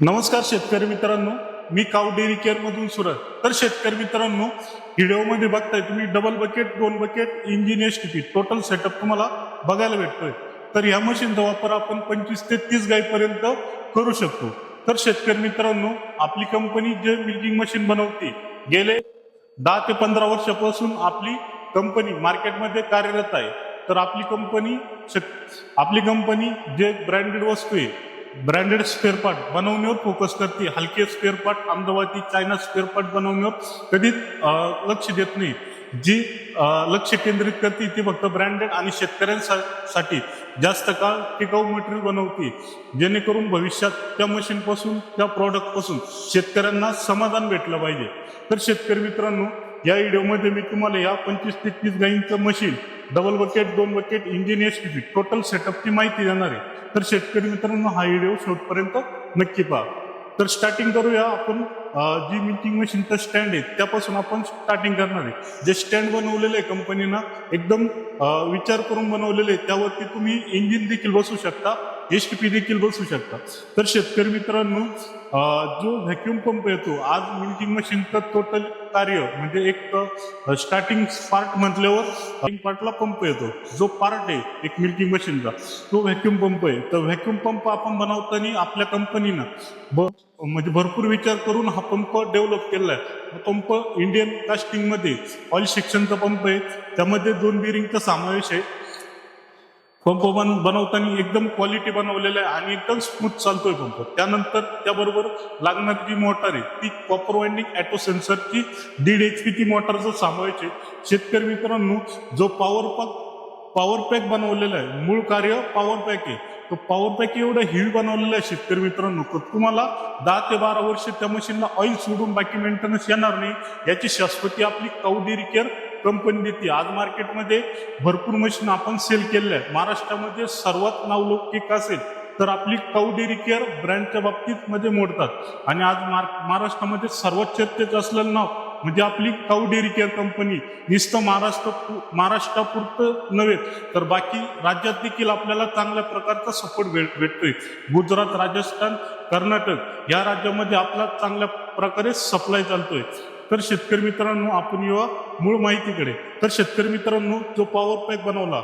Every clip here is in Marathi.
नमस्कार शेतकरी मित्रांनो मी काव डेअरी केअर मधून सुरत तर शेतकरी मित्रांनो व्हिडिओमध्ये बघताय तुम्ही डबल बकेट दोन bucket engine S T total setup तुम्हाला बघायला भेटतोय. तर ह्या मशीनचा वापर आपण पंचवीस ते तीस गायपर्यंत करू शकतो. तर शेतकरी मित्रांनो आपली कंपनी जे मिल्किंग मशीन बनवते गेले दहा ते पंधरा वर्षापासून आपली कंपनी मार्केटमध्ये कार्यरत आहे. तर आपली कंपनी शक- आपली कंपनी जे ब्रँडेड वस्तू आहे ब्रँडेड स्पेअर पार्ट बनवण्यावर फोकस करते. हलके स्पेअर पार्ट अहमदाबादी चायना स्पेअर पार्ट बनवण्यावर कधीच लक्ष देत नाही. जी लक्ष केंद्रित करते ती फक्त ब्रँडेड आणि शेतकऱ्यांसाठी जास्त काळ टिकाऊ मटेरियल बनवते. जेणेकरून भविष्यात त्या मशीनपासून त्या प्रॉडक्टपासून शेतकऱ्यांना समाधान भेटलं पाहिजे. तर शेतकरी मित्रांनो या व्हिडिओमध्ये मी तुम्हाला या पंचवीस ते तीस गाईंचं मशीन डबल बकेट दोन bucket engine S T total सेटअपची माहिती देणार आहे. तर शेतकरी मित्रांनो हा व्हिडिओ शेवटपर्यंत नक्की पहा. तर स्टार्टिंग करूया आपण. जी मिल्किंग मशीनचं स्टँड आहे त्यापासून आपण स्टार्टिंग करणार आहे. जे स्टँड बनवलेलं आहे कंपनीनं एकदम विचार करून बनवलेले आहे. त्यावरती तुम्ही इंजिन देखील बसू शकता. एस टी पी देखील बसू शकतात. तर शेतकरी मित्रांनो जो व्हॅक्युम पंप येतो आज मिल्किंग मशीनचं टोटल कार्य म्हणजे एक स्टार्टिंग पार्ट म्हटल्यावर पार्टला पंप येतो. जो पार्ट आहे एक मिल्किंग मशीनचा तो व्हॅक्युम पंप आहे. तर व्हॅक्युम पंप आपण बनवताना आपल्या कंपनीनं ब म्हणजे भरपूर विचार करून हा पंप डेव्हलप केला आहे हा पंप इंडियन कास्टिंगमध्ये ऑइल सेक्शनचा पंप आहे. त्यामध्ये दोन बिरिंगचा समावेश आहे. पंप बन बनवताना एकदम क्वालिटी बनवलेला आहे आणि एकदम स्मूथ चालतोय पंप त्यानंतर त्याबरोबर लागणारी जी मोटार आहे ती कॉपर वाइंडिंग ॲटो सेन्सरची दीड एच पी ती मोटारचा समावेश आहे शेतकरी मित्रांनो जो पॉवर पॅक पॉवर पॅक बनवलेला आहे मूळ कार्य पॉवर पॅक आहे. तो पॉवर पॅक एवढा हेवी बनवलेला आहे शेतकरी मित्रांनो तर तुम्हाला दहा ते बारा वर्ष त्या मशीनला ऑइल सोडून बाकी मेंटेनन्स येणार नाही. याची शाश्वती आपली काउडेरी केअर कंपनी देते. आज मार्केटमध्ये भरपूर मशीन आपण सेल केलेल्या आहेत. महाराष्ट्रामध्ये सर्वात नावलौकिक असेल तर आपली काऊ डेअरी केअर ब्रँडच्या बाबतीत मध्ये मोडतात. आणि आज मार महाराष्ट्रामध्ये सर्वात चर्चेत असलेलं नाव म्हणजे आपली काऊ डेअरी केअर कंपनी नुसतं महाराष्ट्र महाराष्ट्रापुरतं नव्हे तर बाकी राज्यात देखील आपल्याला चांगल्या प्रकारचा सपोर्ट भेट भेटतोय. गुजरात राजस्थान कर्नाटक या राज्यामध्ये आपला चांगल्या प्रकारे सप्लाय चालतोय. तर शेतकरी मित्रांनो आपण येऊ मूळ माहितीकडे. तर शेतकरी मित्रांनो जो पॉवर पॅक बनवला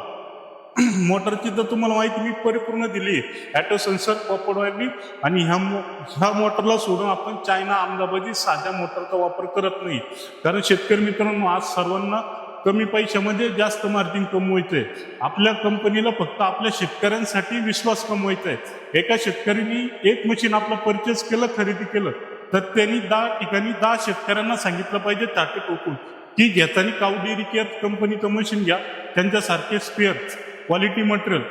मोटरची तर तुम्हाला माहिती मी परिपूर्ण दिली. आहे ॲटो सेन्सर कॉपर वायरिंग आणि ह्या मो ह्या मोटरला सोडून आपण चायना अहमदाबादी साध्या मोटरचा वापर करत नाही. कारण शेतकरी मित्रांनो आज सर्वांना कमी पैशामध्ये जास्त मार्जिन कमवायचं आहे आपल्या कंपनीला फक्त आपल्या शेतकऱ्यांसाठी विश्वास कमवायचा आहे एका शेतकऱ्यांनी एक मशीन आपलं परचेस केलं खरेदी केलं तर त्यांनी दहा ठिकाणी दहा शेतकऱ्यांना सांगितलं पाहिजे टाके टोकून. की घेताना काऊ डेअरी केअर कंपनीचं मशीन घ्या त्यांच्यासारखे स्पेअर क्वालिटी मटेरियल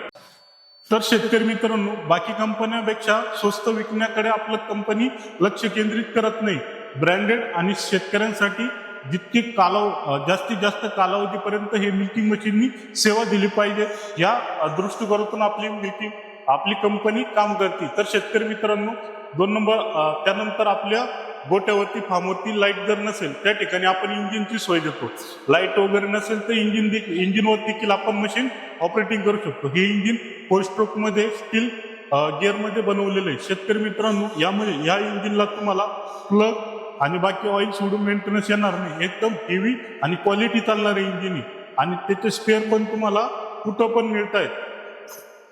तर शेतकरी मित्रांनो बाकी कंपन्यापेक्षा स्वस्त विकण्याकडे आपलं कंपनी लक्ष केंद्रित करत नाही. ब्रँडेड आणि शेतकऱ्यांसाठी जितकी कालाव जास्तीत जास्त कालावधीपर्यंत हे मिल्किंग मशीननी सेवा दिली पाहिजे. या दृष्टिकोनातून आपली मिल्किंग आपली कंपनी काम करते. तर शेतकरी मित्रांनो दोन नंबर त्यानंतर आपल्या गोट्यावरती फार्मवरती लाइट जर नसेल त्या ठिकाणी आपण इंजिनची सोय देतो. लाइट वगैरे नसेल तर इंजिन देखील इंजिनवर देखील आपण मशीन ऑपरेटिंग करू शकतो. हे इंजिन फोर स्ट्रोकमध्ये स्टील गिअरमध्ये बनवलेलं आहे. शेतकरी मित्रांनो यामध्ये या इंजिनला तुम्हाला प्लग आणि बाकी ऑइल सोडून मेंटेनन्स येणार नाही. एकदम हेवी आणि क्वालिटी चालणारे इंजिन आहे. आणि त्याचे स्पेअर पण तुम्हाला कुठं पण मिळत आहेत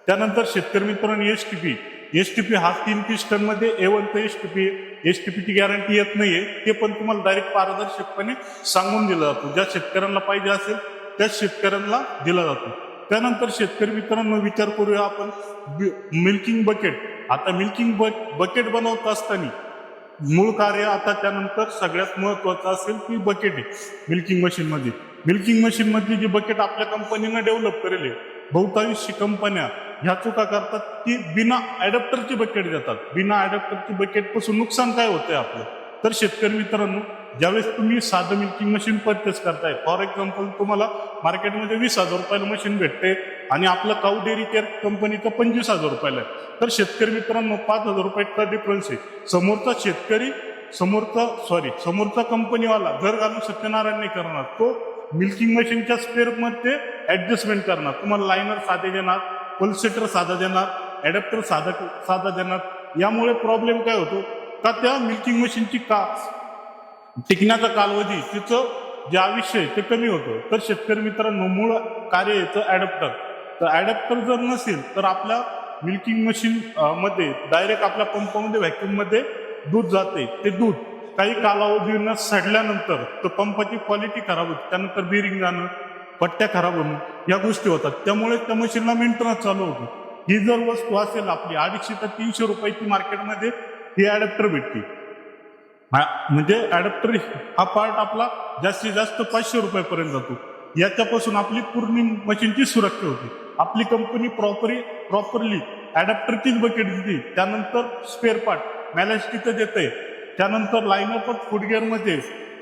त्यानंतर शेतकरी मित्रांनो S T P S T P हा तीन पीस टनमध्ये एवन तर S T P S T पीची गॅरंटी येत नाहीये. ते पण तुम्हाला डायरेक्ट पारदर्शकपणे सांगून दिलं जातो. ज्या शेतकऱ्यांना पाहिजे असेल त्याच शेतकऱ्यांना दिला जातो. त्यानंतर शेतकरी मित्रांनो विचार करूया आपण. Milking bucket. आता मिल्किंग बकेट बनवत असताना मूळ कार्य आता त्यानंतर सगळ्यात महत्वाचं असेल ती बकेट आहे. मिल्किंग मशीनमध्ये. मिल्किंग मशीनमधली जी बकेट आपल्या कंपनीनं डेव्हलप करेल आहे बहुतांशी कंपन्या ह्या चुका करतात की बिना ॲडॅप्टरची बकेट देतात. बिना ॲडॅप्टरची बकेटपासून नुकसान काय होतंय आपलं? तर शेतकरी मित्रांनो ज्यावेळेस तुम्ही साधं मिल्किंग मशीन परचेस करताय फॉर एक्झाम्पल तुम्हाला मार्केटमध्ये वीस हजार रुपयाला मशीन भेटते आणि आपलं काऊ डेअरी केअर कंपनीचं पंचवीस हजार रुपयाला आहे. तर शेतकरी मित्रांनो पाच हजार रुपयाचा डिफरन्स आहे. समोरचा शेतकरी समोरचा सॉरी समोरचा कंपनीवाला घर घालून सत्यनारायण नाही करणार तो मिल्किंग मशीनच्या स्पेअरमध्ये ऍडजस्टमेंट करणार. तुम्हाला लायनर साधे देणार पल्सेटर साधा देणार ॲडॅप्टर साधा साधा देणार. यामुळे प्रॉब्लेम काय होतो? का त्या मिल्किंग मशीनची का टिकण्याचा कालावधी तिचं जे आयुष्य आहे ते कमी होतं. तर शेतकरी मित्रांनो मूळ कार्य येतं ॲडॅप्टर तर ॲडॅप्टर जर नसेल तर आपल्या मिल्किंग मशीन मध्ये डायरेक्ट आपल्या पंपामध्ये व्हॅक्युममध्ये दूध जाते. ते दूध काही कालावधीनं सडल्यानंतर तर पंपाची क्वालिटी खराब होते. त्यानंतर बिरिंग जाणं पट्ट्या खराब होणं या गोष्टी होतात. त्यामुळे त्या मशीनला मेंटेनन्स चालू होतो. ही जर वस्तू असेल आपली अडीचशे ते तीनशे रुपयाची मार्केटमध्ये ही ॲडॅप्टर भेटते. हा, म्हणजे ॲडॅप्टर हा पार्ट आपला जास्तीत जास्त पाचशे रुपयापर्यंत जातो. याच्यापासून आपली पूर्ण मशीनची सुरक्षा होती. आपली कंपनी प्रॉपरी प्रॉपरली ॲडॅप्टरचीच बकेट देते. त्यानंतर स्पेअर पार्ट मॅलेस्टिकचं आहे त्यानंतर लाईनर फुटगेअरमध्ये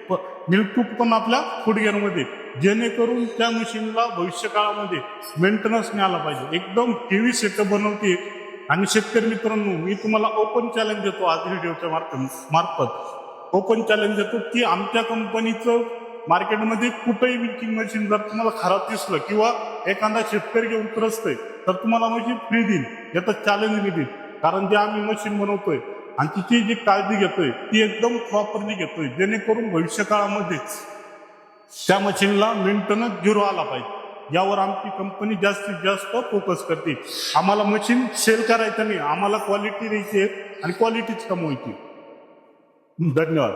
फुटगिअरमध्ये मिल्कूप पण आपल्या फुटगेअरमध्ये जेणेकरून त्या मशीनला भविष्य काळामध्ये मेंटेनन्स मिळाला पाहिजे. एकदम हेवी सेटअप बनवते. आणि शेतकरी मित्रांनो मी तुम्हाला ओपन चॅलेंज देतो आज व्हिडिओच्या मार्फत मार्फत. ओपन चॅलेंज देतो की आमच्या कंपनीचं मार्केटमध्ये कुठेही विकिंग मशीन जर तुम्हाला खराब दिसलं किंवा एखादा शेतकरी घेऊन त्रसतोय आहे तर तुम्हाला मशीन फ्री देईल याचं चॅलेंज मी देईल कारण जे आम्ही मशीन बनवतोय आणि तिची जी काळजी घेतोय ती एकदम प्रॉपरली घेतोय जेणेकरून भविष्यकाळामध्येच त्या मशीनला मेंटेनन्स झिरो आला पाहिजे. यावर आमची कंपनी जास्तीत जास्त फोकस करते. आम्हाला मशीन सेल करायचं नाही आम्हाला क्वालिटी द्यायची आहे आणि क्वालिटीच कमवायची धन्यवाद.